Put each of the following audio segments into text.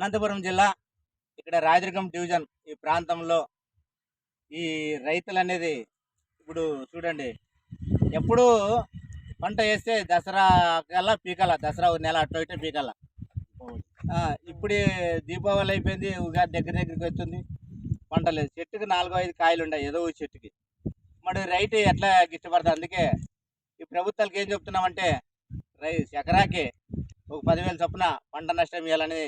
అనంతపురం జిల్లా ఇక్కడ రాజరికం డివిజన్ ఈ ప్రాంతంలో ఈ రైతులు అనేది ఇప్పుడు చూడండి ఎప్పుడు పంట వేస్తే దసరా కల్లా పీకాల దసరా ఒక నెల అటు ఇటే పీకాల. ఇప్పుడు దీపావళి అయిపోయింది ఉగాది దగ్గర దగ్గరికి వస్తుంది పంట లేదు. చెట్టుకి నాలుగు ఐదు కాయలు ఉన్నాయి ఏదో చెట్టుకి. మరి రైతు ఎట్లా గిట్టుపడుతుంది అందుకే ఈ ప్రభుత్వాలకు ఏం చెప్తున్నామంటే రై ఎకరాకి ఒక పదివేల చొప్పున పంట నష్టం ఇవ్వాలని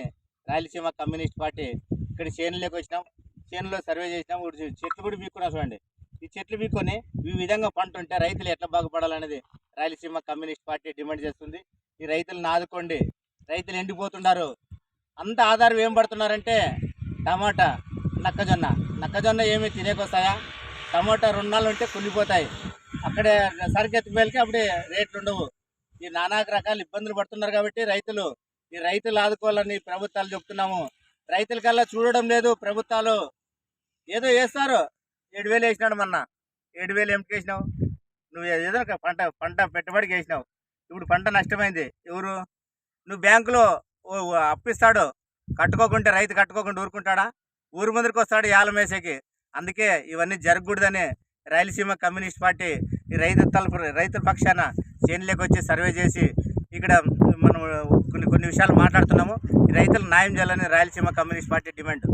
రాయలసీమ కమ్యూనిస్ట్ పార్టీ ఇక్కడ చేనులోకి వచ్చినాం చేనులో సర్వే చేసినాం చెట్లు కూడా బీక్కున్నాం చూడండి. ఈ చెట్లు బీక్కొని ఈ విధంగా పంట ఉంటే రైతులు ఎట్లా బాగుపడాలనేది రాయలసీమ కమ్యూనిస్ట్ పార్టీ డిమాండ్ చేస్తుంది. ఈ రైతులను ఆదుకోండి. రైతులు ఎండిపోతున్నారు అంత ఆధారం ఏం పడుతున్నారంటే టమాటా నక్కజొన్న. నక్కజొన్న ఏమి తినేకొస్తాయా? టమాటా రెండు నాళ్ళు ఉంటే కుళ్ళిపోతాయి. అక్కడే సరికెత్తుకు అప్పుడే రేట్లు ఉండవు. ఈ నానాక రకాల ఇబ్బందులు పడుతున్నారు కాబట్టి రైతులు ఈ రైతులు ఆదుకోవాలని ప్రభుత్వాలు చెప్తున్నాము. రైతుల కల్లా చూడడం లేదు ప్రభుత్వాలు ఏదో వేస్తారు ఏడు వేలు వేసినాడు మొన్న. ఏడు వేలు ఏమిటి వేసినావు? నువ్వు ఏదో ఒక పంట పంట పెట్టుబడికి వేసినావు. ఇప్పుడు పంట నష్టమైంది. ఎవరు? నువ్వు బ్యాంకులో ఓ అప్పిస్తాడు కట్టుకోకుంటే రైతు కట్టుకోకుండా ఊరుకుంటాడా? ఊరు ముందరికి వస్తాడు యాలం వేసేకి. అందుకే ఇవన్నీ జరగకూడదని రాయలసీమ కమ్యూనిస్ట్ పార్టీ ఈ రైతు తలుపు రైతుల పక్షాన చేనులోకి వచ్చి సర్వే చేసి ఇక్కడ మనం కొన్ని కొన్ని విషయాలు మాట్లాడుతున్నాము. రైతులు న్యాయం చేయాలని రాయలసీమ కమ్యూనిస్ట్ పార్టీ డిమాండ్.